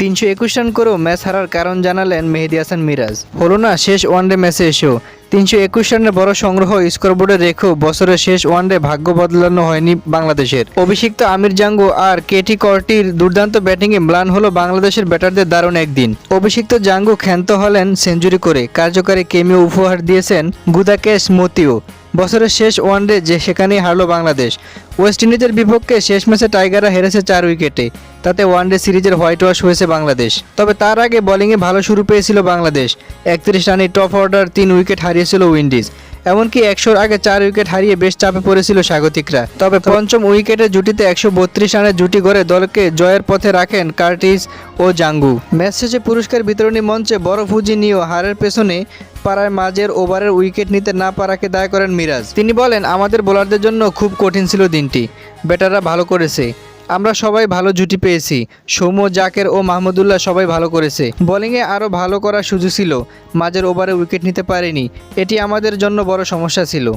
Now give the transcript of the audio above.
তিনশো একুশ রান করেও ম্যাচ হারার কারণ জানালেন মেহেদি হাসান মিরাজ। হলো না শেষ ওয়ানডে ম্যাচে এসেও। তিনশো একুশ রানের বড় সংগ্রহ স্কোরবোর্ডে রেখেও বছরের শেষ ওয়ানডে ভাগ্য বদলানো হয়নি বাংলাদেশের। অভিষিক্ত আমির জাঙ্গু আর কেটি কর্টির দুর্দান্ত ব্যাটিংয়ে ম্লান হলো বাংলাদেশের ব্যাটারদের দারুণ একদিন। অভিষিক্ত জাঙ্গু ক্ষান্ত হলেন সেঞ্চুরি করে। কার্যকারী কেমিও উপহার দিয়েছেন গুদাকেশ মতিও। বছরের শেষ ওয়ানডে যে সেখানেই হারলো বাংলাদেশ। ওয়েস্ট ইন্ডিজের বিপক্ষে শেষ ম্যাচে টাইগাররা হেরেছে চার উইকেটে তাতে ওয়ানডে সিরিজের হোয়াইট ওয়াশ হয়েছে বাংলাদেশ। তবে তার আগে বোলিংয়ে ভালো শুরু পেয়েছিল বাংলাদেশ। একত্রিশ রানে টপ অর্ডার তিন উইকেট হারিয়েছিল উইন্ডিজ এমনকি একশোর আগে চার উইকেট হারিয়ে বেশ চাপে পড়েছিল স্বাগতিকরা। তবে পঞ্চম উইকেটের জুটিতে একশো বত্রিশ রানের জুটি গড়ে দলকে জয়ের পথে রাখেন কার্টিস ও জাঙ্গু। ম্যাচ শেষে পুরস্কার বিতরণী মঞ্চে বড় ফুজি নিয়েও হারের পেছনে পাড়ায় মাঝের ওভারের উইকেট নিতে না পারাকে দায় করেন মিরাজ। তিনি বলেন, আমাদের বোলারদের জন্য খুব কঠিন ছিল দিনটি। ব্যাটাররা ভালো করেছে। আমরা সবাই ভালো জুটি পেয়েছি। সৌম্য, জাকের ও মাহমুদুল্লাহ সবাই ভালো করেছে। বোলিংয়ে আরও ভালো করার সুযোগ ছিল। মাঝের ওভারে উইকেট নিতে পারেনি। এটি আমাদের জন্য বড় সমস্যা ছিল।